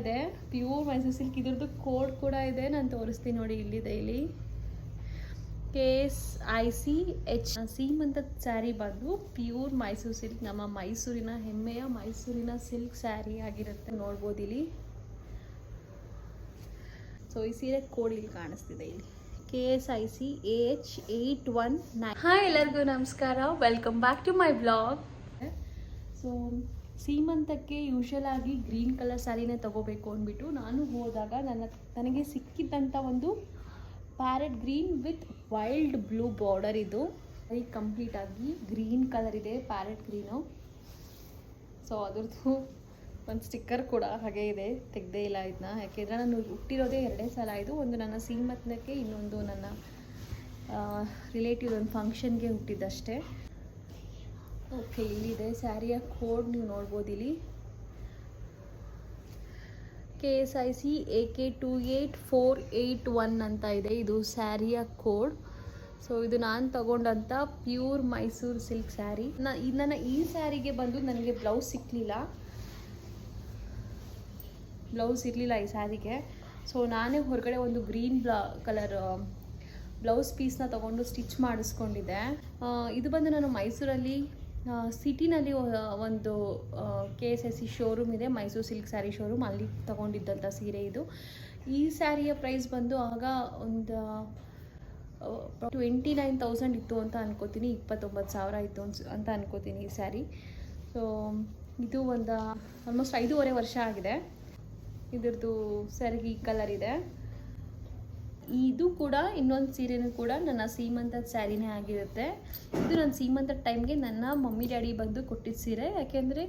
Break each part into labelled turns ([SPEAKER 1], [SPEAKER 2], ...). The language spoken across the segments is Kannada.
[SPEAKER 1] ಇದೆ. ಪ್ಯೂರ್ ಮೈಸೂರ್ ಸಿಲ್ಕ್ ಇದ್ರದ್ದು ಕೋಡ್ ಕೂಡ ಇದೆ. ನಾನು ತೋರಿಸ್ತೀನಿ ನೋಡಿ ಇಲ್ಲಿದೆ ಇಲ್ಲಿ K S I C H ಸೀಮಂತದ saree ಬಂದು ಪ್ಯೂರ್ ಮೈಸೂರ್ ಸಿಲ್ಕ್ ನಮ್ಮ ಮೈಸೂರಿನ ಹೆಮ್ಮೆಯ ಮೈಸೂರಿನ ಸಿಲ್ಕ್ ಸ್ಯಾರಿ ಆಗಿರುತ್ತೆ. ನೋಡ್ಬೋದು ಇಲ್ಲಿ. ಸೊ ಈ ಸೀರೆ ಕೋಡ್ ಇಲ್ಲಿ ಕಾಣಿಸ್ತಿದೆ ಇಲ್ಲಿ. K S I C H eight one nine hi ಎಲ್ಲರಿಗೂ ನಮಸ್ಕಾರ. Welcome back to my blog so ಸೀಮಂತಕ್ಕೆ usual ಆಗಿ ಗ್ರೀನ್ ಕಲರ್ ಸ್ಯಾರಿನೇ ತೊಗೋಬೇಕು ಅಂದ್ಬಿಟ್ಟು ನಾನು ಹೋದಾಗ ನನ್ನ ನನಗೆ ಸಿಕ್ಕಿದ್ದಂಥ ಒಂದು parrot green with wild blue border ಇದು. ಸರಿ ಕಂಪ್ಲೀಟಾಗಿ ಗ್ರೀನ್ ಕಲರ್ ಇದೆ ಪ್ಯಾರೆಟ್ ಗ್ರೀನು ಸೊ ಅದ್ರದ್ದು ಒಂದು ಸ್ಟಿಕ್ಕರ್ ಕೂಡ ಹಾಗೆ ಇದೆ. ತೆಗ್ದೇ ಇಲ್ಲ ಇದನ್ನ ಯಾಕೆಂದರೆ ನಾನು ಹುಟ್ಟಿರೋದೇ ಎರಡೇ ಸಲ ಇದು. ಒಂದು ನನ್ನ ಸೀಮಂತನಕ್ಕೆ ಇನ್ನೊಂದು ನನ್ನ ರಿಲೇಟಿವ್ ಒಂದು ಫಂಕ್ಷನ್ಗೆ ಹುಟ್ಟಿದ್ದಷ್ಟೇ. ಓಕೆ, ಇಲ್ಲಿದೆ. ಸ್ಯಾರಿಯ ಕೋಡ್ ನೀವು ನೋಡ್ಬೋದು ಇಲ್ಲಿ K S I C A K two eight four eight one ಅಂತ ಇದೆ. ಇದು ಸ್ಯಾರಿಯ ಕೋಡ್. ಸೊ ಇದು ನಾನು ತಗೊಂಡಂಥ ಪ್ಯೂರ್ ಮೈಸೂರು ಸಿಲ್ಕ್ ಸ್ಯಾರಿ. ನನ್ನ ಈ ಸ್ಯಾರಿಗೆ ಬಂದು ನನಗೆ ಬ್ಲೌಸ್ ಸಿಕ್ಕಲಿಲ್ಲ ಬ್ಲೌಸ್ ಇರಲಿಲ್ಲ ಈ ಸ್ಯಾರಿಗೆ. ಸೊ ನಾನೇ ಹೊರಗಡೆ ಒಂದು ಗ್ರೀನ್ ಬ್ಲಾ, ಕಲರ್, ಬ್ಲೌಸ್ ಪೀಸ್ನ ತೊಗೊಂಡು ಸ್ಟಿಚ್ ಮಾಡಿಸ್ಕೊಂಡಿದ್ದೆ. ಇದು ಬಂದು ನಾನು ಮೈಸೂರಲ್ಲಿ ಸಿಟಿನಲ್ಲಿ ಒಂದು K S S C showroom ಇದೆ ಮೈಸೂರು ಸಿಲ್ಕ್ ಸ್ಯಾರಿ ಶೋರೂಮ್ ಅಲ್ಲಿ ತೊಗೊಂಡಿದ್ದಂಥ ಸೀರೆ ಇದು. ಈ ಸ್ಯಾರಿಯ ಪ್ರೈಸ್ ಬಂದು ಆಗ ಒಂದು ಟ್ವೆಂಟಿ ನೈನ್ ತೌಸಂಡ್ ಇತ್ತು ಅಂತ ಅನ್ಕೋತೀನಿ. ಇಪ್ಪತ್ತೊಂಬತ್ತು ಸಾವಿರ ಇತ್ತು ಅಂತ ಅನ್ಕೋತೀನಿ ಈ ಸ್ಯಾರಿ ಸೊ ಇದು ಒಂದು ಆಲ್ಮೋಸ್ಟ್ ಐದೂವರೆ ವರ್ಷ ಆಗಿದೆ. ಇದ್ರದ್ದು ಸೆರಗಿ ಕಲರ್ ಇದೆ. ಇದು ಕೂಡ ಇನ್ನೊಂದು ಸೀರೆನೂ ಕೂಡ ನನ್ನ ಸೀಮಂತದ ಸ್ಯಾರಿನೇ ಆಗಿರುತ್ತೆ. ಇದು ನನ್ನ ಸೀಮಂತದ ಟೈಮ್ಗೆ ನನ್ನ ಮಮ್ಮಿ, ಡ್ಯಾಡಿ ಬಂದು ಕೊಟ್ಟಿದ್ದ ಸೀರೆ. ಯಾಕೆಂದರೆ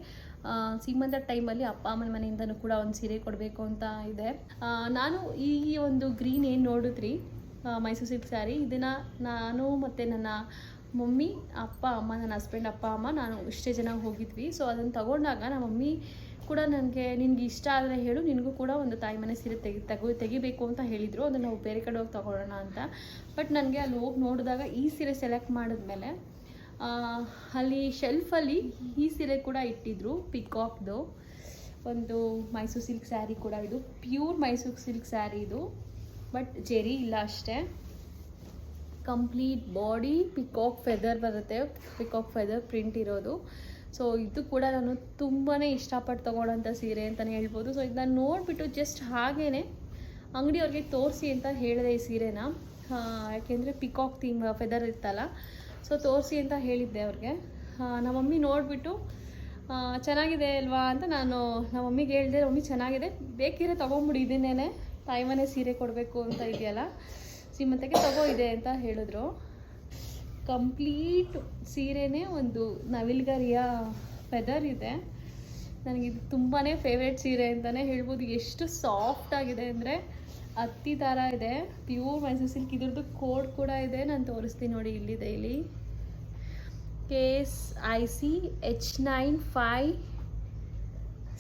[SPEAKER 1] ಸೀಮಂತದ ಟೈಮಲ್ಲಿ ಅಪ್ಪ, ಅಮ್ಮನ ಮನೆಯಿಂದನೂ ಕೂಡ ಒಂದು ಸೀರೆ ಕೊಡಬೇಕು ಅಂತ ಇದೆ. ನಾನು ಈ ಒಂದು ಗ್ರೀನ್ ಏನು ನೋಡಿದ್ರಿ? Mysuru silk saree. ಇದನ್ನು ನಾನು ಮತ್ತು ನನ್ನ ಮಮ್ಮಿ, ಅಪ್ಪ, ಅಮ್ಮ, ನನ್ನ ಹಸ್ಬೆಂಡ್, ಅಪ್ಪ, ಅಮ್ಮ, ನಾನು ಇಷ್ಟೇ ಜನ ಹೋಗಿದ್ವಿ. ಸೊ ಅದನ್ನು ತಗೊಂಡಾಗ ನಮ್ಮ ಮಮ್ಮಿ ಕೂಡ ನನಗೆ ನಿನಗೆ ಇಷ್ಟ ಆದರೆ ಹೇಳು, ನಿನಗೂ ಕೂಡ ಒಂದು ತಾಯಿ ಮನೆ ಸೀರೆ ತೆಗಿ, ತಗೋ, ತೆಗಿಬೇಕು ಅಂತ ಹೇಳಿದರು. ಅದನ್ನು ನಾವು ಬೇರೆ ಕಡೆ ಹೋಗಿ ತಗೊಳ್ಳೋಣ ಅಂತ. ಬಟ್ ನನಗೆ ಅಲ್ಲಿ ಹೋಗಿ ನೋಡಿದಾಗ ಈ ಸೀರೆ ಸೆಲೆಕ್ಟ್ ಮಾಡಿದ್ಮೇಲೆ ಅಲ್ಲಿ ಶೆಲ್ಫಲ್ಲಿ ಈ ಸೀರೆ ಕೂಡ ಇಟ್ಟಿದ್ರು ಪಿಕಾಕ್ದು ಒಂದು ಮೈಸೂರು ಸಿಲ್ಕ್ ಸ್ಯಾರಿ ಕೂಡ ಇದು. ಪ್ಯೂರ್ ಮೈಸೂರು ಸಿಲ್ಕ್ ಸ್ಯಾರಿ ಇದು. ಬಟ್ ಜೆರಿ ಇಲ್ಲ ಅಷ್ಟೇ. ಕಂಪ್ಲೀಟ್ ಬಾಡಿ ಪಿಕಾಕ್ ಫೆದರ್ ಬರುತ್ತೆ. ಪಿಕಾಕ್ ಫೆದರ್ ಪ್ರಿಂಟ್ ಇರೋದು. ಸೊ ಇದು ಕೂಡ ನಾನು ತುಂಬಾ ಇಷ್ಟಪಟ್ಟು ತೊಗೊಳ್ಳೋಂಥ ಸೀರೆ ಅಂತಲೇ ಹೇಳ್ಬೋದು. ಸೊ ಇದನ್ನ ನೋಡಿಬಿಟ್ಟು ಜಸ್ಟ್ ಹಾಗೇ ಅಂಗಡಿಯವ್ರಿಗೆ ತೋರಿಸಿ ಅಂತ ಹೇಳಿದೆ ಈ ಸೀರೆನ. ಯಾಕೆಂದರೆ ಪಿಕಾಕ್ ಥೀಮ್ ಫೆದರ್ ಇತ್ತಲ್ಲ. ಸೊ ತೋರಿಸಿ ಅಂತ ಹೇಳಿದ್ದೆ ಅವ್ರಿಗೆ. ನಮ್ಮ ಮಮ್ಮಿ ನೋಡಿಬಿಟ್ಟು ಚೆನ್ನಾಗಿದೆ ಅಲ್ವಾ? ಅಂತ ನಾನು ನಮ್ಮ ಮಮ್ಮಿಗೆ ಹೇಳಿದೆ, ಮಮ್ಮಿ, ಚೆನ್ನಾಗಿದೆ. ಬೇಕಿದ್ರೆ ತೊಗೊಂಬಿಡಿ ಇದನ್ನೇ ತಾಯಿ ಮನೆ ಸೀರೆ ಕೊಡಬೇಕು ಅಂತ ಇದೆಯಲ್ಲ. ಸೀಮಂತಕ್ಕೆ ತಗೋ, ಇದೆ ಅಂತ ಹೇಳಿದ್ರು. ಕಂಪ್ಲೀಟ್ ಸೀರೆನೇ ಒಂದು ನವಿಲ್ಗರಿಯ ಫೆದರ್ ಇದೆ. ನನಗಿದು ತುಂಬಾ ಫೇವ್ರೆಟ್ ಸೀರೆ ಅಂತಲೇ ಹೇಳ್ಬೋದು. ಎಷ್ಟು ಸಾಫ್ಟ್ ಆಗಿದೆ ಅಂದರೆ ಹತ್ತಿ ಥರ ಇದೆ. ಪ್ಯೂರ್ ಮೈಸೂರು ಸಿಲ್ಕ್ ಇದ್ರದ್ದು ಕೋಡ್ ಕೂಡ ಇದೆ. ನಾನು ತೋರಿಸ್ತೀನಿ ನೋಡಿ ಇಲ್ಲಿದೆ ಇಲ್ಲಿ K S I C H nine five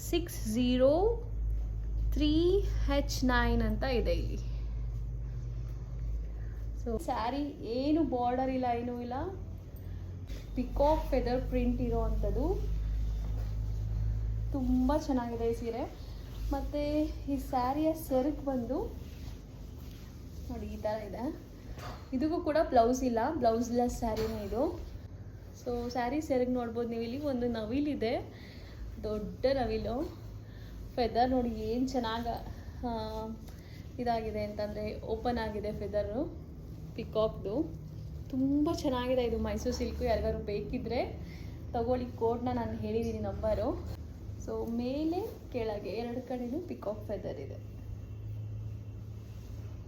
[SPEAKER 1] six zero three H nine ಅಂತ ಇದೆ ಇಲ್ಲಿ. ಸೊ ಸ್ಯಾರಿ ಏನು ಬಾರ್ಡರ್ ಇಲ್ಲ, ಏನೂ ಇಲ್ಲ. ಪಿಕಾಕ್ ಫೆದರ್ ಪ್ರಿಂಟ್ ಇರೋವಂಥದ್ದು. ತುಂಬ ಚೆನ್ನಾಗಿದೆ ಈ ಸೀರೆ. ಮತ್ತು ಈ ಸ್ಯಾರಿಯ ಸೆರಗ್ ಬಂದು, ನೋಡಿ ಈ ಥರ ಇದೆ. ಇದಕ್ಕೂ ಕೂಡ ಬ್ಲೌಸ್ ಇಲ್ಲ ಬ್ಲೌಸ್ ಇಲ್ಲ ಸ್ಯಾರಿನೇ ಇದು. ಸೊ ಸ್ಯಾರಿ ಸೆರಗ್ ನೋಡ್ಬೋದು ನೀವು. ಇಲ್ಲಿ ಒಂದು ನವಿಲಿದೆ ದೊಡ್ಡ ನವಿಲು. ಫೆದರ್ ನೋಡಿ ಏನು ಚೆನ್ನಾಗಿ ಇದಾಗಿದೆ ಅಂತಂದರೆ ಓಪನ್ ಆಗಿದೆ ಫೆದರು ಪಿಕಾಕ್ದು ತುಂಬ ಚೆನ್ನಾಗಿದೆ ಇದು ಮೈಸೂರು ಸಿಲ್ಕು. ಯಾರಿಗಾದ್ರು ಬೇಕಿದ್ದರೆ ತಗೊಳ್ಳಿ. ಕೋಡ್ನ ನಾನು ಹೇಳಿದ್ದೀನಿ ನಂಬರು. ಸೊ ಮೇಲೆ ಕೆಳಗೆ ಎರಡು ಕಡೆಯೂ ಪಿಕಾಕ್ ಫೆದರ್ ಇದೆ.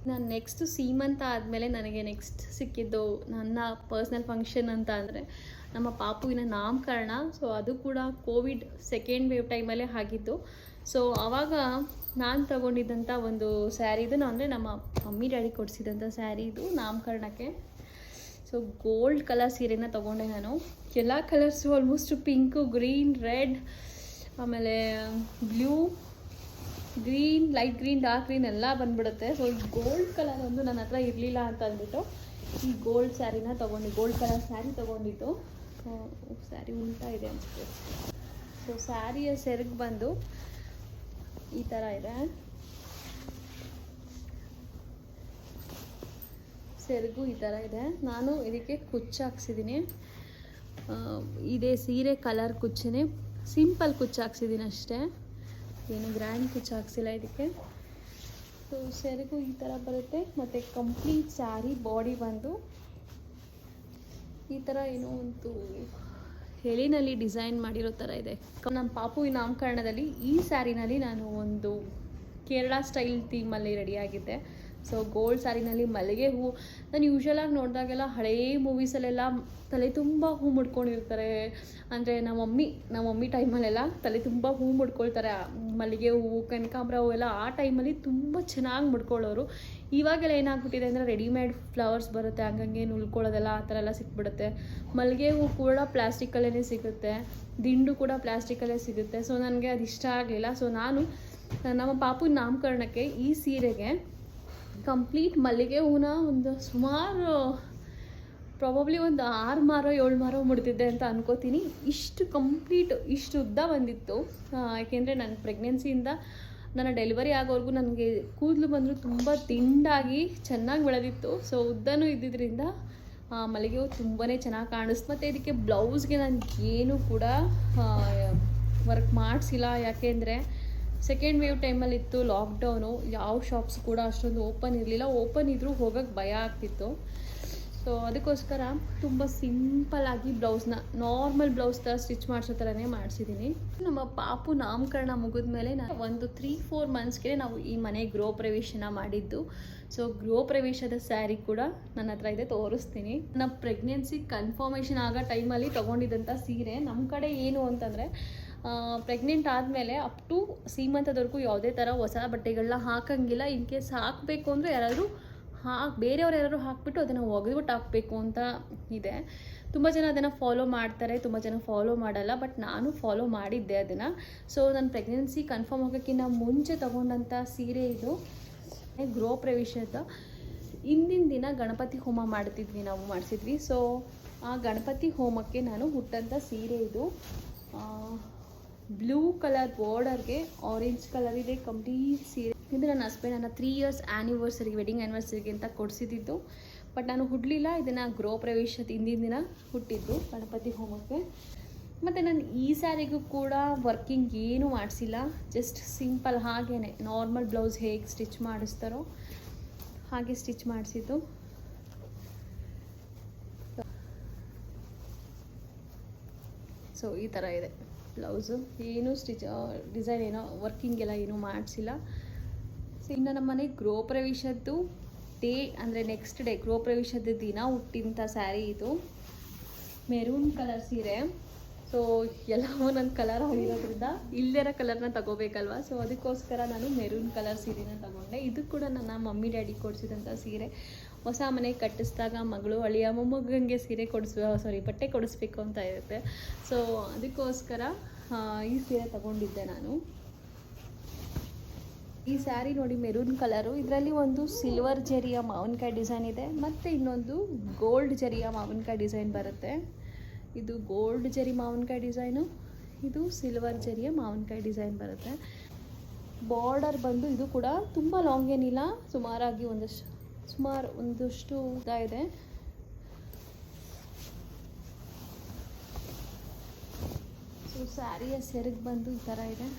[SPEAKER 1] ನಾನು ನೆಕ್ಸ್ಟು ಸೀಮಂತ ಆದಮೇಲೆ ನನಗೆ ನೆಕ್ಸ್ಟ್ ಸಿಕ್ಕಿದ್ದು ನನ್ನ ಪರ್ಸ್ನಲ್ ಫಂಕ್ಷನ್ ಅಂತ ಅಂದರೆ ನಮ್ಮ ಪಾಪುವಿನ ನಾಮಕರಣ. ಸೊ ಅದು ಕೂಡ ಕೋವಿಡ್ ಸೆಕೆಂಡ್ ವೇವ್ ಟೈಮಲ್ಲೇ ಆಗಿದ್ದು ಸೊ ಆವಾಗ ನಾನು ತಗೊಂಡಿದ್ದಂಥ ಒಂದು ಸ್ಯಾರಿ ಇದು ಅಂದರೆ ನಮ್ಮ ಮಮ್ಮಿ ಡ್ಯಾಡಿ ಕೊಡಿಸಿದಂಥ ಸ್ಯಾರಿ ಇದು ನಾಮಕರಣಕ್ಕೆ. ಸೊ ಗೋಲ್ಡ್ ಕಲರ್ ಸೀರೆನ ತೊಗೊಂಡೆ ನಾನು. ಎಲ್ಲ colours almost pink green red ಆಮೇಲೆ blue green light green dark green ಎಲ್ಲ ಬಂದ್ಬಿಡುತ್ತೆ. ಸೊ ಗೋಲ್ಡ್ ಕಲರ್ ಒಂದು ನನ್ನ ಹತ್ರ ಇರಲಿಲ್ಲ ಅಂತ ಅಂದ್ಬಿಟ್ಟು ಈ ಗೋಲ್ಡ್ ಸ್ಯಾರಿನ ತೊಗೊಂಡು ಗೋಲ್ಡ್ ಕಲರ್ ಸ್ಯಾರಿ ತೊಗೊಂಡಿದ್ದು. ಸ್ಯಾರಿ ಉಂಟಾ ಇದೆ ಅನಿಸುತ್ತೆ. ಸೊ ಸ್ಯಾರಿಯ ಸೆರಗು ಬಂದು ಈ ಥರ ಇದೆ. ಸೆರಗು ಈ ಥರ ಇದೆ. ನಾನು ಇದಕ್ಕೆ ಕುಚ್ಚು ಹಾಕ್ಸಿದ್ದೀನಿ ಇದೇ ಸೀರೆ ಕಲರ್ ಕುಚ್ಚನೇ. ಸಿಂಪಲ್ ಕುಚ್ಚು ಹಾಕ್ಸಿದ್ದೀನಿ ಅಷ್ಟೇ. ಏನು ಗ್ರ್ಯಾಂಡ್ ಕುಚ್ಚು ಹಾಕ್ಸಿಲ್ಲ ಇದಕ್ಕೆ. ಸೊ ಸೆರಗು ಈ ಥರ ಬರುತ್ತೆ. ಮತ್ತು ಕಂಪ್ಲೀಟ್ ಸ್ಯಾರಿ ಬಾಡಿ ಬಂದು ಈ ಥರ ಏನೋ ಒಂದು ಹೆಳಿನಲ್ಲಿ ಡಿಸೈನ್ ಮಾಡಿರೋ ಥರ ಇದೆ. ನಮ್ಮ ನಮ್ಮ ಈ ನಾಮಕರಣದಲ್ಲಿ ಈ ಸ್ಯಾರಿನಲ್ಲಿ ನಾನು ಒಂದು ಕೇರಳ ಸ್ಟೈಲ್ ಥೀಮಲ್ಲಿ ರೆಡಿಯಾಗಿದ್ದೆ ಸೊ ಗೋಲ್ಡ್ ಸ್ಯಾರಿನಲ್ಲಿ ಮಲ್ಲಿಗೆ ಹೂ. ನಾನು ಯೂಶ್ವಲಾಗಿ ನೋಡಿದಾಗೆಲ್ಲ ಹಳೇ ಮೂವೀಸಲ್ಲೆಲ್ಲ ತಲೆ ತುಂಬ ಹೂ ಮುಡ್ಕೊಂಡಿರ್ತಾರೆ. ಅಂದರೆ ನಮ್ಮ ಮಮ್ಮಿ ನಮ್ಮ ಮಮ್ಮಿ ಟೈಮಲ್ಲೆಲ್ಲ ತಲೆ ತುಂಬ ಹೂ ಮುಡ್ಕೊಳ್ತಾರೆ. ಮಲ್ಲಿಗೆ ಹೂವು ಕನಕಾಂಬ್ರ ಹೂವು ಎಲ್ಲ ಆ ಟೈಮಲ್ಲಿ ತುಂಬ ಚೆನ್ನಾಗಿ ಮುಡ್ಕೊಳ್ಳೋರು. ಇವಾಗೆಲ್ಲ ಏನಾಗ್ಬಿಟ್ಟಿದೆ ಅಂದರೆ ರೆಡಿಮೇಡ್ ಫ್ಲವರ್ಸ್ ಬರುತ್ತೆ, ಹಂಗಂಗೆ ನುಲ್ಕೊಳ್ಳೋದೆಲ್ಲ ಆ ಥರ ಎಲ್ಲ ಸಿಕ್ಬಿಡುತ್ತೆ. ಮಲ್ಲಿಗೆ ಹೂ ಕೂಡ ಪ್ಲಾಸ್ಟಿಕಲ್ಲೇ ಸಿಗುತ್ತೆ, ದಿಂಡು ಕೂಡ ಪ್ಲಾಸ್ಟಿಕಲ್ಲೇ ಸಿಗುತ್ತೆ. ಸೊ ನನಗೆ ಅದು ಇಷ್ಟ ಆಗಲಿಲ್ಲ. ಸೊ ನಾನು, ನಮ್ಮ ಪಾಪುನ ನಾಮಕರಣಕ್ಕೆ ಈ ಸೀರೆಗೆ ಕಂಪ್ಲೀಟ್ ಮಲ್ಲಿಗೆ ಹೂನ ಒಂದು ಸುಮಾರು ಪ್ರಾಬಬ್ಲಿ ಒಂದು ಆರು ಮಾರೋ, ಏಳು ಮಾರೋ ಮುಡ್ತಿದ್ದೆ ಅಂತ ಅನ್ಕೋತೀನಿ. ಇಷ್ಟು ಕಂಪ್ಲೀಟ್ ಇಷ್ಟು ಉದ್ದ ಬಂದಿತ್ತು. ಯಾಕೆಂದರೆ ನನ್ನ ಪ್ರೆಗ್ನೆನ್ಸಿಯಿಂದ ನನ್ನ ಡೆಲಿವರಿ ಆಗೋವರೆಗೂ ನನಗೆ ಕೂದಲು ಬಂದರೂ ತುಂಬ ತಿಂಡಾಗಿ ಚೆನ್ನಾಗಿ ಬೆಳೆದಿತ್ತು. ಸೊ ಉದ್ದನೂ ಇದ್ದಿದ್ದರಿಂದ ಮಲ್ಲಿಗೆ ಹೂ ತುಂಬಾ ಚೆನ್ನಾಗಿ ಕಾಣಿಸ್ತು. ಮತ್ತು ಇದಕ್ಕೆ ಬ್ಲೌಸ್ಗೆ ನಾನು ಏನೂ ಕೂಡ ವರ್ಕ್ ಮಾಡಿಸಿಲ್ಲ. ಯಾಕೆಂದರೆ ಸೆಕೆಂಡ್ ವೇವ್ ಟೈಮಲ್ಲಿ ಇತ್ತು ಲಾಕ್ಡೌನು ಯಾವ ಶಾಪ್ಸ್ ಕೂಡ ಅಷ್ಟೊಂದು ಓಪನ್ ಇರಲಿಲ್ಲ. ಓಪನ್ ಇದ್ದರೂ ಹೋಗೋಕ್ಕೆ ಭಯ ಆಗ್ತಿತ್ತು. ಸೊ ಅದಕ್ಕೋಸ್ಕರ ತುಂಬ ಸಿಂಪಲ್ಲಾಗಿ ಬ್ಲೌಸ್ನ ನಾರ್ಮಲ್ ಬ್ಲೌಸ್ ಥರ ಸ್ಟಿಚ್ ಮಾಡಿಸೋ ಥರನೇ ಮಾಡಿಸಿದ್ದೀನಿ ನಮ್ಮ ಪಾಪು ನಾಮಕರಣ ಮುಗಿದ ಮೇಲೆ ನಾನು ಒಂದು ತ್ರೀ ಫೋರ್ ಮಂತ್ಸ್ಗೆ ನಾವು ಈ ಮನೆ ಗೃಹ ಪ್ರವೇಶನ ಮಾಡಿದ್ದು. ಸೊ ಗೃಹ ಪ್ರವೇಶದ ಸ್ಯಾರಿ ಕೂಡ ನನ್ನ ಹತ್ರ ಇದೆ, ತೋರಿಸ್ತೀನಿ. ನನ್ನ ಪ್ರೆಗ್ನೆನ್ಸಿ ಕನ್ಫರ್ಮೇಷನ್ ಆಗೋ ಟೈಮಲ್ಲಿ ತೊಗೊಂಡಿದ್ದಂಥ ಸೀರೆ. ನಮ್ಮ ಕಡೆ ಏನು ಅಂತಂದರೆ ಪ್ರೆಗ್ನೆಂಟ್ ಆದಮೇಲೆ ಅಪ್ ಟು ಸೀಮಂತದವರೆಗೂ ಯಾವುದೇ ಥರ ಹೊಸ ಬಟ್ಟೆಗಳನ್ನ ಹಾಕಂಗಿಲ್ಲ. ಇನ್ ಕೇಸ್ ಹಾಕಬೇಕು ಅಂದರೆ ಯಾರಾದರೂ ಹಾಕಿ, ಬೇರೆಯವ್ರು ಯಾರಾದ್ರು ಹಾಕ್ಬಿಟ್ಟು ಅದನ್ನು ಒಗೆದ್ಬಿಟ್ಟು ಹಾಕಬೇಕು ಅಂತ ಇದೆ. ತುಂಬ ಜನ ಅದನ್ನು ಫಾಲೋ ಮಾಡ್ತಾರೆ, ತುಂಬ ಜನ ಫಾಲೋ ಮಾಡಲ್ಲ ಬಟ್ ನಾನು ಫಾಲೋ ಮಾಡಿದ್ದೆ ಅದನ್ನು. ಸೊ ನನ್ನ ಪ್ರೆಗ್ನೆನ್ಸಿ ಕನ್ಫರ್ಮ್ ಆಗೋಕ್ಕಿಂತ ಮುಂಚೆ ತೊಗೊಂಡಂಥ ಸೀರೆ ಇದು. ಗೃಹ ಪ್ರವೇಶದ ಇಂದಿನ ದಿನ ಗಣಪತಿ ಹೋಮ ಮಾಡ್ತಿದ್ವಿ ನಾವು, ಮಾಡಿಸಿದ್ವಿ. ಸೊ ಆ ಗಣಪತಿ ಹೋಮಕ್ಕೆ ನಾನು ಹುಟ್ಟಂಥ ಸೀರೆ ಇದು. ಬ್ಲೂ ಕಲರ್ ಬಾರ್ಡರ್ಗೆ ಆರೆಂಜ್ ಕಲರ್ ಇದೆ ಕಂಪ್ಲೀಟ್ ಸೀರೆ ಇದು ನನ್ನ ಹಸ್ಬೆಂಡ್ ನನ್ನ ತ್ರೀ ಇಯರ್ಸ್ ಆ್ಯನಿವರ್ಸರಿ ವೆಡ್ಡಿಂಗ್ ಆ್ಯನಿವರ್ಸರಿಗೆ ಅಂತ ಕೊಡಿಸಿದ್ದು. ಬಟ್ ನಾನು ಹುಡ್ಲಿಲ್ಲ, ಇದನ್ನು ಗೃಹ ಪ್ರವೇಶದ ಹಿಂದಿನ ದಿನ ಹುಟ್ಟಿದ್ದು, ಗಣಪತಿ ಹೋಮಕ್ಕೆ. ಮತ್ತು ನಾನು ಈ ಸ್ಯಾರಿಗೂ ಕೂಡ ವರ್ಕಿಂಗ್ ಏನೂ ಮಾಡಿಸಿಲ್ಲ ಜಸ್ಟ್ ಸಿಂಪಲ್ ಹಾಗೇ ನಾರ್ಮಲ್ ಬ್ಲೌಸ್ ಹೇಗೆ ಸ್ಟಿಚ್ ಮಾಡಿಸ್ತಾರೋ ಹಾಗೆ ಸ್ಟಿಚ್ ಮಾಡಿಸಿದ್ದು. ಸೊ ಈ ಥರ ಇದೆ. ಬ್ಲೌಸು, ಏನೂ ಸ್ಟಿಚ್ ಡಿಸೈನ್ ಏನೋ ವರ್ಕಿಂಗ್ ಎಲ್ಲ ಏನೂ ಮಾಡಿಸಿಲ್ಲ. ಸೊ ಇನ್ನು ನಮ್ಮ ಮನೆ ಗೃಹ ಡೇ, ಅಂದರೆ ನೆಕ್ಸ್ಟ್ ಡೇ ಗೃಹ ಪ್ರವೇಶದ ದಿನ ಹುಟ್ಟಿದಂಥ ಸ್ಯಾರಿ ಇದು. ಮೆರೂನ್ ಕಲರ್ ಸೀರೆ. ಸೊ ಎಲ್ಲವೂ ನನ್ನ ಕಲರ್ ಆಗಿರೋದ್ರಿಂದ ಇಲ್ಲದಿರೋ ಕಲರ್ನ ತಗೋಬೇಕಲ್ವ? ಸೊ ಅದಕ್ಕೋಸ್ಕರ ನಾನು ಮೆರೂನ್ ಕಲರ್ ಸೀರೆನ ತಗೊಂಡೆ. ಇದು ಕೂಡ ನನ್ನ ಮಮ್ಮಿ ಡ್ಯಾಡಿ ಕೊಡಿಸಿದಂಥ ಸೀರೆ. ಹೊಸ ಮನೆ ಕಟ್ಟಿಸಿದಾಗ ಮಗಳು ಅಳಿಯ ಮೊಮ್ಮಗಂಗೆ ಸೀರೆ ಕೊಡಿಸುವ ಸಾರಿ ಬಟ್ಟೆ ಕೊಡಿಸ್ಬೇಕು ಅಂತ ಇರುತ್ತೆ. ಸೊ ಅದಕ್ಕೋಸ್ಕರ ಈ ಸೀರೆ ತಗೊಂಡಿದ್ದೆ ನಾನು. ಈ ಸ್ಯಾರಿ ನೋಡಿ ಮೆರೂನ್ ಕಲರು. ಇದರಲ್ಲಿ ಒಂದು ಸಿಲ್ವರ್ ಜರಿಯ ಮಾವಿನಕಾಯಿ ಡಿಸೈನ್ ಇದೆ, ಮತ್ತು ಇನ್ನೊಂದು ಗೋಲ್ಡ್ ಜರಿಯ ಮಾವಿನಕಾಯಿ ಡಿಸೈನ್ ಬರುತ್ತೆ. ಇದು ಗೋಲ್ಡ್ ಜರಿ ಮಾವಿನಕಾಯಿ ಡಿಸೈನು, ಇದು ಸಿಲ್ವರ್ ಜರಿಯ ಮಾವಿನಕಾಯಿ ಡಿಸೈನ್ ಬರುತ್ತೆ. ಬಾರ್ಡರ್ ಬಂದು ಇದು ಕೂಡ ತುಂಬ ಲಾಂಗ್ ಏನಿಲ್ಲ, ಸುಮಾರಾಗಿ ಒಂದಷ್ಟು ಸುಮಾರು ಒಂದಷ್ಟು ಇದೆ. ಸೊ ಸ್ಯಾರಿಯ ಸೆರಗ್ ಬಂದು ಈ ಥರ ಇದೆ.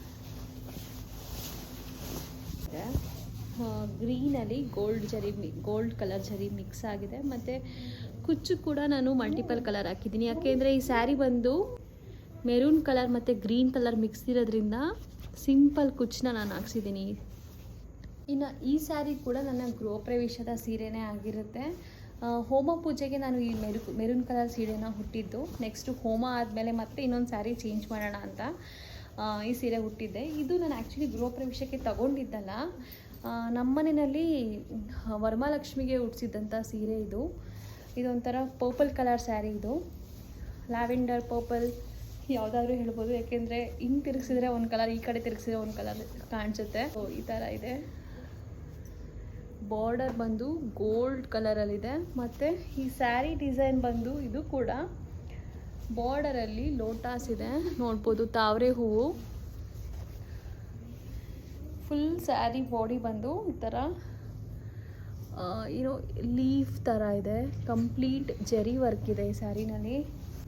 [SPEAKER 1] ಗ್ರೀನಲ್ಲಿ ಗೋಲ್ಡ್ ಜರಿ ಮಿ ಗೋಲ್ಡ್ ಕಲರ್ ಜರಿ ಮಿಕ್ಸ್ ಆಗಿದೆ. ಮತ್ತು ಕುಚ್ಚು ಕೂಡ ನಾನು ಮಲ್ಟಿಪಲ್ ಕಲರ್ ಹಾಕಿದ್ದೀನಿ. ಯಾಕೆಂದರೆ ಈ ಸ್ಯಾರಿ ಬಂದು ಮೆರೂನ್ ಕಲರ್ ಮತ್ತು ಗ್ರೀನ್ ಕಲರ್ ಮಿಕ್ಸ್ ಇರೋದ್ರಿಂದ ಸಿಂಪಲ್ ಕುಚ್ಚನ್ನ ನಾನು ಹಾಕ್ಸಿದ್ದೀನಿ. ಇನ್ನು ಈ ಸ್ಯಾರಿ ಕೂಡ ನನ್ನ ಗೃಹ ಪ್ರವೇಶದ ಸೀರೆನೇ ಆಗಿರುತ್ತೆ. ಹೋಮ ಪೂಜೆಗೆ ನಾನು ಈ ಮೆರು, ಮೆರೂನ್ ಕಲರ್ ಸೀರೆನ ಹುಟ್ಟಿದ್ದು. ನೆಕ್ಸ್ಟು ಹೋಮ ಆದಮೇಲೆ ಮತ್ತೆ ಇನ್ನೊಂದು ಸ್ಯಾರಿ ಚೇಂಜ್ ಮಾಡೋಣ ಅಂತ ಈ ಸೀರೆ ಹುಟ್ಟಿದ್ದೆ. ಇದು ನಾನು ಆ್ಯಕ್ಚುಲಿ ಗೃಹ ಪ್ರವೇಶಕ್ಕೆ ತಗೊಂಡಿದ್ದಲ್ಲ. ನಮ್ಮನೆಯಲ್ಲಿ ನಮ್ಮ ಮನೆಯಲ್ಲಿ ವರಮಹಾಲಕ್ಷ್ಮಿಗೆ ಉಡ್ಸಿದ್ದಂಥ ಸೀರೆ ಇದು. ಇದೊಂಥರ ಪರ್ಪಲ್ ಕಲರ್ ಸ್ಯಾರಿ ಇದು. ಲ್ಯಾವೆಂಡರ್ ಪರ್ಪಲ್ ಯಾವುದಾದ್ರೂ ಹೇಳ್ಬೋದು. ಯಾಕೆಂದರೆ ಹಿಂಗೆ ತಿರುಗಿಸಿದ್ರೆ ಒಂದು ಕಲರ್ ಈ ಕಡೆ ತಿರುಗಿಸಿದ್ರೆ ಒಂದು ಕಲರ್ ಕಾಣಿಸುತ್ತೆ. ಈ ಥರ ಇದೆ. ಬಾರ್ಡರ್ ಬಂದು ಗೋಲ್ಡ್ ಕಲರಲ್ಲಿದೆ. ಮತ್ತು ಈ ಸ್ಯಾರಿ ಡಿಸೈನ್ ಬಂದು ಇದು ಕೂಡ ಬಾರ್ಡರಲ್ಲಿ ಲೋಟಾಸ್ ಇದೆ. ನೋಡ್ಬೋದು ತಾವರೆ ಹೂವು. ಫುಲ್ ಸ್ಯಾರಿ ಬಾಡಿ ಬಂದು ಈ ಥರ ಏನೋ ಲೀಫ್ ಥರ ಇದೆ. ಕಂಪ್ಲೀಟ್ ಜರಿ ವರ್ಕ್ ಇದೆ ಈ ಸ್ಯಾರಿನಲ್ಲಿ.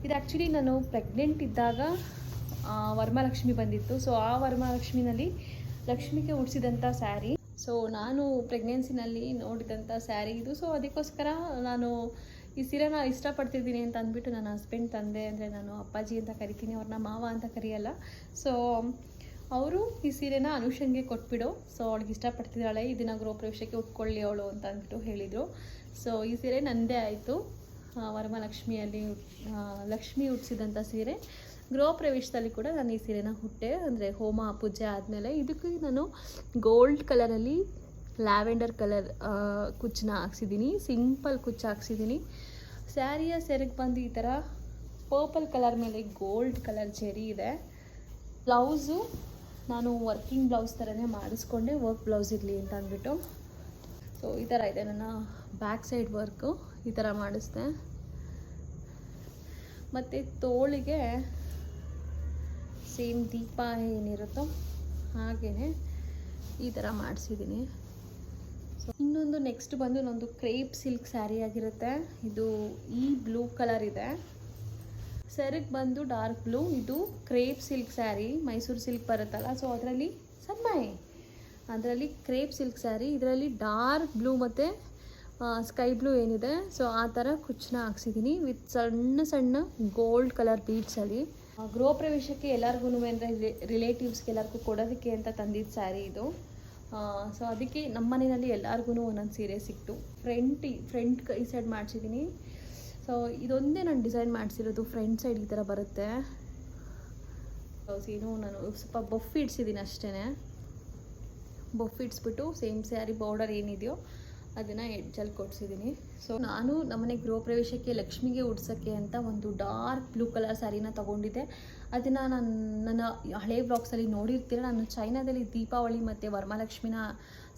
[SPEAKER 1] ಇದು ಆ್ಯಕ್ಚುಲಿ ನಾನು ಪ್ರೆಗ್ನೆಂಟ್ ಇದ್ದಾಗ ವರಮಹಾಲಕ್ಷ್ಮಿ ಬಂದಿತ್ತು. ಸೊ ಆ ವರಮಹಾಲಕ್ಷ್ಮಿನಲ್ಲಿ ಲಕ್ಷ್ಮಿಗೆ ಉಡಿಸಿದಂಥ ಸ್ಯಾರಿ. ಸೊ ನಾನು ಪ್ರೆಗ್ನೆನ್ಸಿನಲ್ಲಿ ನೋಡಿದಂಥ ಸ್ಯಾರಿ ಇದು. ಸೊ ಅದಕ್ಕೋಸ್ಕರ ನಾನು ಈ ಸೀರೆನ ಇಷ್ಟಪಡ್ತಿದ್ದೀನಿ ಅಂತ ಅಂದ್ಬಿಟ್ಟು ನನ್ನ ಹಸ್ಬೆಂಡ್ ತಂದೆ ಅಂದರೆ ನಾನು ಅಪ್ಪಾಜಿ ಅಂತ ಕರಿತೀನಿ. ಅವ್ರನ್ನ ಮಾವ ಅಂತ ಕರೆಯಲ್ಲ. ಸೊ ಅವರು ಈ ಸೀರೆನ ಅನುಷಂಗೆ ಕೊಟ್ಬಿಡು. ಸೊ ಅವಳಿಗೆ ಇಷ್ಟಪಡ್ತಿದ್ದಾಳೆ. ಇದನ್ನು ಗೃಹಪ್ರವೇಶಕ್ಕೆ ಉಟ್ಕೊಳ್ಳಿ ಅವಳು ಅಂತ ಅಂದ್ಬಿಟ್ಟು ಹೇಳಿದರು. ಸೊ ಈ ಸೀರೆ ನನ್ನದೇ ಆಯಿತು. ವರಮಹಾಲಕ್ಷ್ಮಿಯಲ್ಲಿ ಲಕ್ಷ್ಮಿ ಉಟ್ಸಿದಂಥ ಸೀರೆ. ಗೃಹ ಪ್ರವೇಶದಲ್ಲಿ ಕೂಡ ನಾನು ಈ ಸೀರೆನ ಹುಟ್ಟೆ. ಅಂದರೆ ಹೋಮ, ಪೂಜೆ ಆದಮೇಲೆ ಇದಕ್ಕೆ ನಾನು ಗೋಲ್ಡ್ ಕಲರಲ್ಲಿ ಲ್ಯಾವೆಂಡರ್ ಕಲರ್ ಕುಚ್ಚನ್ನ ಹಾಕ್ಸಿದ್ದೀನಿ. ಸಿಂಪಲ್ ಕುಚ್ಚು ಹಾಕ್ಸಿದ್ದೀನಿ. ಸ್ಯಾರಿಯ ಸೆರೆಗೆ ಬಂದು ಈ ಥರ ಪರ್ಪಲ್ ಕಲರ್ ಮೇಲೆ ಗೋಲ್ಡ್ ಕಲರ್ ಜೆರಿ ಇದೆ. ಬ್ಲೌಸು ನಾನು ವರ್ಕಿಂಗ್ ಬ್ಲೌಸ್ ಥರನೇ ಮಾಡಿಸ್ಕೊಂಡೆ. ವರ್ಕ್ ಬ್ಲೌಸ್ ಇರಲಿ ಅಂತ ಅಂದ್ಬಿಟ್ಟು. ಸೊ ಈ ಥರ ಇದೆ ನನ್ನ ಬ್ಯಾಕ್ ಸೈಡ್ ವರ್ಕು ಈ ಥರ ಮಾಡಿಸ್ದೆ. ಮತ್ತು ತೋಳಿಗೆ ಸೇಮ್ ದೀಪ ಏನಿರುತ್ತೋ ಹಾಗೆಯೇ ಈ ಥರ ಮಾಡಿಸಿದ್ದೀನಿ. ಸೊ ಇನ್ನೊಂದು ನೆಕ್ಸ್ಟ್ ಬಂದು ನಂದು ಕ್ರೇಪ್ ಸಿಲ್ಕ್ ಸ್ಯಾರಿ ಆಗಿರುತ್ತೆ. ಇದು ಈ ಬ್ಲೂ ಕಲರ್ ಇದೆ. ಸೆರಗ್ ಬಂದು ಡಾರ್ಕ್ ಬ್ಲೂ ಇದು crepe silk saree Mysuru silk ಬರುತ್ತಲ್ಲ ಸೊ ಅದರಲ್ಲಿ ಸನ್ಮಾಯಿ. ಅದರಲ್ಲಿ ಕ್ರೇಪ್ ಸಿಲ್ಕ್ ಸ್ಯಾರಿ ಇದರಲ್ಲಿ ಡಾರ್ಕ್ ಬ್ಲೂ ಮತ್ತು ಸ್ಕೈ ಬ್ಲೂ ಏನಿದೆ ಸೊ ಆ ಥರ ಕುಚ್ಚನ್ನ ಹಾಕ್ಸಿದ್ದೀನಿ ವಿತ್ ಸಣ್ಣ ಸಣ್ಣ ಗೋಲ್ಡ್ ಕಲರ್ ಬೀಡ್ಸಲ್ಲಿ ಗೃಹ ಪ್ರವೇಶಕ್ಕೆ ಎಲ್ಲರಿಗೂ ಅಂದರೆ ರಿಲೇಟಿವ್ಸ್ಗೆ ಎಲ್ಲರಿಗೂ ಕೊಡೋದಕ್ಕೆ ಅಂತ ತಂದಿದ್ದ ಸ್ಯಾರಿ ಇದು. ಸೊ ಅದಕ್ಕೆ ನಮ್ಮ ಮನೆಯಲ್ಲಿ ಎಲ್ಲರಿಗೂ ಒಂದೊಂದು ಸೀರೆ ಸಿಕ್ತು. ಫ್ರಂಟ್ ಫ್ರಂಟ್ ಈ ಸೈಡ್ ಮಾಡಿಸಿದ್ದೀನಿ ಸೊ ಇದೊಂದೇ ನಾನು ಡಿಸೈನ್ ಮಾಡಿಸಿರೋದು ಫ್ರಂಟ್ ಸೈಡ್ ಈ ಥರ ಬರುತ್ತೆ. ಏನು ನಾನು ಸ್ವಲ್ಪ ಬಫ್ ಇಡ್ಸಿದ್ದೀನಿ ಅಷ್ಟೇ ಬಫ್ ಇಡ್ಸ್ಬಿಟ್ಟು ಸೇಮ್ ಸ್ಯಾರಿ ಬಾರ್ಡರ್ ಏನಿದೆಯೋ ಅದನ್ನು ಎಡ್ಜಲ್ಲಿ ಕೊಡ್ಸಿದ್ದೀನಿ ಸೊ ನಾನು ನಮ್ಮನೆ ಗೃಹ ಪ್ರವೇಶಕ್ಕೆ ಲಕ್ಷ್ಮಿಗೆ ಉಡ್ಸೋಕ್ಕೆ ಅಂತ ಒಂದು ಡಾರ್ಕ್ ಬ್ಲೂ ಕಲರ್ ಸ್ಯಾರಿನ ತೊಗೊಂಡಿದ್ದೆ. ಅದನ್ನು ನಾನು, ನನ್ನ ಹಳೆ ಬ್ಲಾಗ್ಸಲ್ಲಿ ನೋಡಿರ್ತೀರ, ನಾನು ಚೈನಾದಲ್ಲಿ ದೀಪಾವಳಿ ಮತ್ತು ವರಮಹಾಲಕ್ಷ್ಮಿನ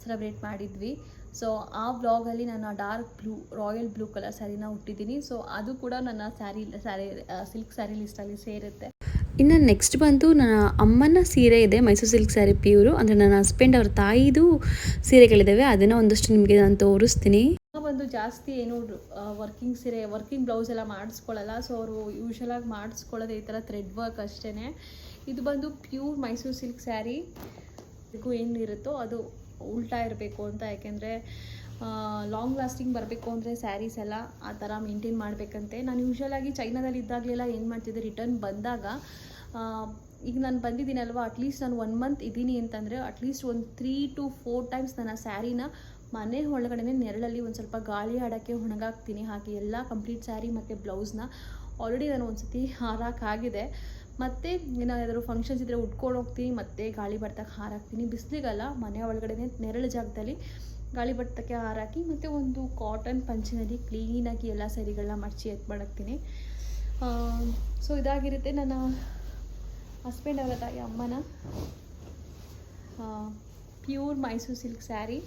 [SPEAKER 1] ಸೆಲೆಬ್ರೇಟ್ ಮಾಡಿದ್ವಿ. ಸೊ ಆ ಬ್ಲಾಗಲ್ಲಿ ನಾನು dark blue, royal blue colour ಸ್ಯಾರಿನ ಹುಟ್ಟಿದ್ದೀನಿ ಸೊ ಅದು ಕೂಡ ನನ್ನ ಸ್ಯಾರಿ ಸ್ಯಾರಿ ಸಿಲ್ಕ್ ಸ್ಯಾರಿ ಲಿಸ್ಟಲ್ಲಿ ಸೇರುತ್ತೆ.
[SPEAKER 2] ಇನ್ನು ನೆಕ್ಸ್ಟ್ ಬಂದು ನನ್ನ ಅಮ್ಮನ ಸೀರೆ ಇದೆ, ಮೈಸೂರು ಸಿಲ್ಕ್ ಸ್ಯಾರಿ ಪ್ಯೂರು ಅಂದರೆ ನನ್ನ ಹಸ್ಬೆಂಡ್ ಅವ್ರ ತಾಯಿದು ಸೀರೆಗಳಿದ್ದಾವೆ ಅದನ್ನು ಒಂದಷ್ಟು ನಿಮಗೆ ನಾನು ತೋರಿಸ್ತೀನಿ.
[SPEAKER 1] ಬಂದು ಜಾಸ್ತಿ ಏನು ವರ್ಕಿಂಗ್ ಸೀರೆ ವರ್ಕಿಂಗ್ ಬ್ಲೌಸ್ ಎಲ್ಲ ಮಾಡಿಸ್ಕೊಳ್ಳಲ್ಲ ಸೊ ಅವರು ಯೂಶ್ವಲಾಗಿ ಮಾಡಿಸ್ಕೊಳ್ಳೋದೇ ಈ ಥರ ಥ್ರೆಡ್ ವರ್ಕ್ ಅಷ್ಟೇ ಇದು ಬಂದು ಪ್ಯೂರ್ ಮೈಸೂರು ಸಿಲ್ಕ್ ಸ್ಯಾರಿ ಏನಿರುತ್ತೋ ಅದು. ಉಲ್ಟಾ ಇರಬೇಕು ಅಂತ, ಯಾಕೆಂದರೆ ಲಾಂಗ್ ಲಾಸ್ಟಿಂಗ್ ಬರಬೇಕು ಅಂದರೆ ಸ್ಯಾರೀಸ್ ಎಲ್ಲ ಆ ಥರ ಮೇಂಟೈನ್ ಮಾಡಬೇಕಂತೆ. ನಾನು ಯೂಶ್ವಲಾಗಿ ಚೈನಾದಲ್ಲಿ ಇದ್ದಾಗಲೆಲ್ಲ ಏನು ಮಾಡ್ತಿದ್ದೆ ರಿಟರ್ನ್ ಬಂದಾಗ ಈಗ ನಾನು ಬಂದಿದ್ದೀನಲ್ವ ಅಟ್ಲೀಸ್ಟ್ ನಾನು ಒನ್ ಮಂತ್ ಇದ್ದೀನಿ ಅಂತಂದರೆ ಅಟ್ಲೀಸ್ಟ್ ಒಂದು ತ್ರೀ ಟು ಫೋರ್ ಟೈಮ್ಸ್ ನನ್ನ ಸ್ಯಾರಿನ ಮನೆ ಒಳಗಡೆ ನೆರಳಲ್ಲಿ ಒಂದು ಸ್ವಲ್ಪ ಗಾಳಿ ಆಡೋಕ್ಕೆ ಒಣಗಾಕ್ತೀನಿ. ಹಾಗೆ ಎಲ್ಲ ಕಂಪ್ಲೀಟ್ ಸ್ಯಾರಿ ಮತ್ತು ಬ್ಲೌಸ್ನ ಆಲ್ರೆಡಿ ನಾನು ಒಂದು ಸತಿ ಹಾರಾಕಾಗಿದೆ ಮತ್ತು ಏನಾದರೂ ಫಂಕ್ಷನ್ಸ್ ಇದ್ದರೆ ಉಟ್ಕೊಂಡು ಹೋಗ್ತೀನಿ, ಮತ್ತೆ ಗಾಳಿ ಬರ್ತಕ್ಕೆ ಹಾರಾಕ್ತೀನಿ ಬಿಸಿಲಿಗಲ್ಲ, ಮನೆ ಒಳಗಡೆ ನೆರಳು ಜಾಗದಲ್ಲಿ ಗಾಳಿ ಬರ್ತಕ್ಕೆ ಹಾರಾಕಿ ಮತ್ತು ಒಂದು ಕಾಟನ್ ಪಂಚಿನಲ್ಲಿ ಕ್ಲೀನಾಗಿ ಎಲ್ಲ ಸರಿಗಳನ್ನ ಮಡಚಿ ಎತ್ ಮಾಡಾಕ್ತೀನಿ ಸೊ ಇದಾಗಿರುತ್ತೆ ನನ್ನ ಹಸ್ಬೆಂಡ್ ಅವರ ತಾಯಿ ಅಮ್ಮನ pure Mysuru silk saree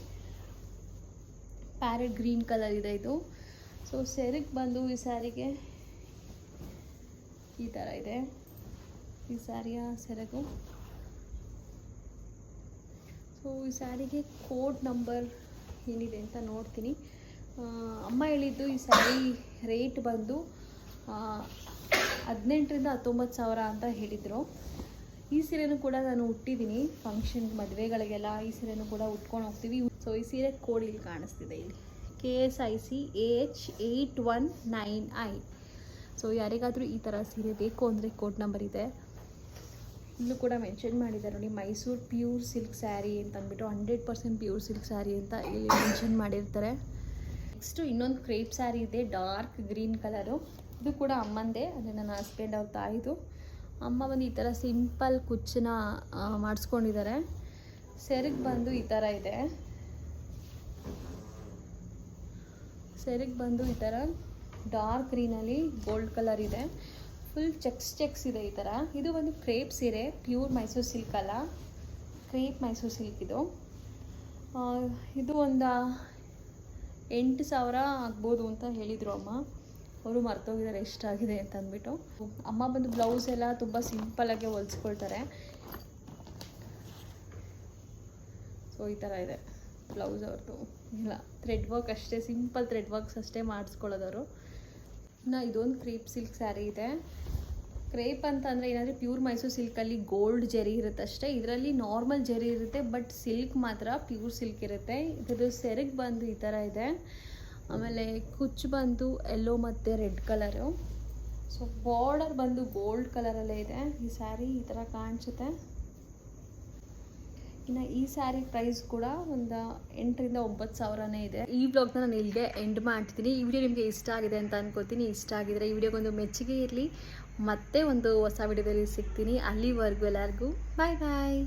[SPEAKER 1] parrot green colour ಇದೆ ಇದು. ಸೊ ಸೆರಿಗೆ ಬಂದು ಈ ಸ್ಯಾರಿಗೆ ಈ ಥರ ಇದೆ. ಈ ಸ್ಯಾರಿಯ ಸೆರಗು. ಸೊ ಈ ಸ್ಯಾರಿಗೆ ಕೋಡ್ ನಂಬರ್ ಏನಿದೆ ಅಂತ ನೋಡ್ತೀನಿ. ಅಮ್ಮ ಹೇಳಿದ್ದು ಈ ಸ್ಯಾರಿ ರೇಟ್ ಬಂದು ಹದಿನೆಂಟರಿಂದ ಹತ್ತೊಂಬತ್ತು ಸಾವಿರ ಅಂತ ಹೇಳಿದರು. ಈ ಸೀರೆನೂ ಕೂಡ ನಾನು ಉಟ್ಟಿದ್ದೀನಿ. ಫಂಕ್ಷನ್ ಮದುವೆಗಳಿಗೆಲ್ಲ ಈ ಸೀರೆನೂ ಕೂಡ ಉಟ್ಕೊಂಡು ಹೋಗ್ತೀವಿ. ಸೊ ಈ ಸೀರೆ ಕೋಡ್ ಇಲ್ಲಿ ಕಾಣಿಸ್ತಿದೆ ಇಲ್ಲಿ. K S I C H eight one nine I so ಯಾರಿಗಾದರೂ ಈ ಥರ ಸೀರೆ ಬೇಕು ಅಂದರೆ ಕೋಡ್ ನಂಬರ್ ಇದೆ. ಇಲ್ಲೂ ಕೂಡ ಮೆನ್ಷನ್ ಮಾಡಿದ್ದಾರೆ ನೋಡಿ, ಮೈಸೂರು ಪ್ಯೂರ್ ಸಿಲ್ಕ್ ಸ್ಯಾರಿ ಅಂತ ಅಂದ್ಬಿಟ್ಟು hundred percent pure silk saree ಅಂತ ಇಲ್ಲಿ ಮೆನ್ಷನ್ ಮಾಡಿರ್ತಾರೆ. ನೆಕ್ಸ್ಟು ಇನ್ನೊಂದು ಕ್ರೇಪ್ ಸ್ಯಾರಿ ಇದೆ ಡಾರ್ಕ್ ಗ್ರೀನ್ ಕಲರು ಇದು ಕೂಡ ಅಮ್ಮಂದೇ, ಅದೇ ನನ್ನ ಹಸ್ಬೆಂಡ್ ಅವ್ರ ತಾಯಿದು. ಅಮ್ಮ ಬಂದು ಈ ಥರ ಸಿಂಪಲ್ ಕುಚ್ಚನ್ನ ಮಾಡಿಸ್ಕೊಂಡಿದ್ದಾರೆ ಸೆರಗ್ ಬಂದು ಈ ಥರ ಇದೆ. ಸೆರಗ್ ಬಂದು ಈ ಥರ ಡಾರ್ಕ್ ಗ್ರೀನಲ್ಲಿ ಗೋಲ್ಡ್ ಕಲರ್ ಇದೆ. ಫುಲ್ ಚೆಕ್ಸ್ ಚೆಕ್ಸ್ ಇದೆ ಈ ಥರ ಇದು ಒಂದು ಕ್ರೇಪ್ ಸೀರೆ ಪ್ಯೂರ್ ಮೈಸೂರು ಸಿಲ್ಕ್ ಅಲ್ಲ. ಕ್ರೇಪ್ ಮೈಸೂರು ಸಿಲ್ಕ್ ಇದು. ಇದು ಒಂದು ಎಂಟು ಸಾವಿರ ಆಗ್ಬೋದು ಅಂತ ಹೇಳಿದರು ಅಮ್ಮ. ಅವರು ಮರ್ತೋಗಿದ್ದಾರೆ ಎಷ್ಟಾಗಿದೆ ಅಂತ ಅಂದ್ಬಿಟ್ಟು. ಅಮ್ಮ ಬಂದು ಬ್ಲೌಸ್ ಎಲ್ಲ ತುಂಬ ಸಿಂಪಲಾಗಿ ಹೊಲಿಸ್ಕೊಳ್ತಾರೆ. ಸೊ ಈ ಥರ ಇದೆ ಬ್ಲೌಸ್ ಅವ್ರದ್ದು ಇಲ್ಲ ಥ್ರೆಡ್ ವರ್ಕ್ ಅಷ್ಟೇ ಸಿಂಪಲ್ ಥ್ರೆಡ್ ವರ್ಕ್ಸ್ ಅಷ್ಟೇ ಮಾಡಿಸ್ಕೊಳ್ಳೋದವರು ಇನ್ನು ಇದೊಂದು ಕ್ರೀಪ್ ಸಿಲ್ಕ್ ಸ್ಯಾರಿ ಇದೆ. ಕ್ರೇಪ್ ಅಂತ ಅಂದರೆ ಏನಾದರೆ ಪ್ಯೂರ್ ಮೈಸೂರು ಸಿಲ್ಕಲ್ಲಿ ಗೋಲ್ಡ್ ಜರಿ ಇರುತ್ತೆ ಅಷ್ಟೇ. ಇದರಲ್ಲಿ ನಾರ್ಮಲ್ ಜರಿ ಇರುತ್ತೆ, ಬಟ್ ಸಿಲ್ಕ್ ಮಾತ್ರ ಪ್ಯೂರ್ ಸಿಲ್ಕ್ ಇರುತ್ತೆ. ಇದರದ್ದು ಸೆರಗ್ ಬಂದು ಈ ಥರ ಇದೆ. ಆಮೇಲೆ ಕುಚ್ಚು ಬಂದು ಎಲ್ಲೋ ಮತ್ತು ರೆಡ್ ಕಲರು. ಸೊ ಬಾರ್ಡರ್ ಬಂದು ಗೋಲ್ಡ್ ಕಲರಲ್ಲೇ ಇದೆ. ಈ ಸ್ಯಾರಿ ಈ ಥರ ಕಾಣಿಸುತ್ತೆ. ಇನ್ನು ಈ ಸ್ಯಾರಿ ಪ್ರೈಸ್ ಕೂಡ ಒಂದು ಎಂಟರಿಂದ ಒಂಬತ್ತು ಸಾವಿರನೇ ಇದೆ. ಈ ಬ್ಲಾಗ್ನ ನಾನು ಇಲ್ಲಿಗೆ ಎಂಡ್ ಮಾಡ್ತೀನಿ ಈ ವಿಡಿಯೋ ನಿಮಗೆ ಇಷ್ಟ ಆಗಿದೆ ಅಂತ ಅನ್ಕೋತೀನಿ. ಇಷ್ಟ ಆಗಿದ್ರೆ ಈ ವಿಡಿಯೋಗೊಂದು ಮೆಚ್ಚುಗೆ ಇರಲಿ. ಮತ್ತೆ ಒಂದು ಹೊಸ ವಿಡಿಯೋದಲ್ಲಿ ಸಿಗ್ತೀನಿ. ಅಲ್ಲಿವರೆಗೂ ಎಲ್ಲರಿಗೂ. ಬಾಯ್ ಬಾಯ್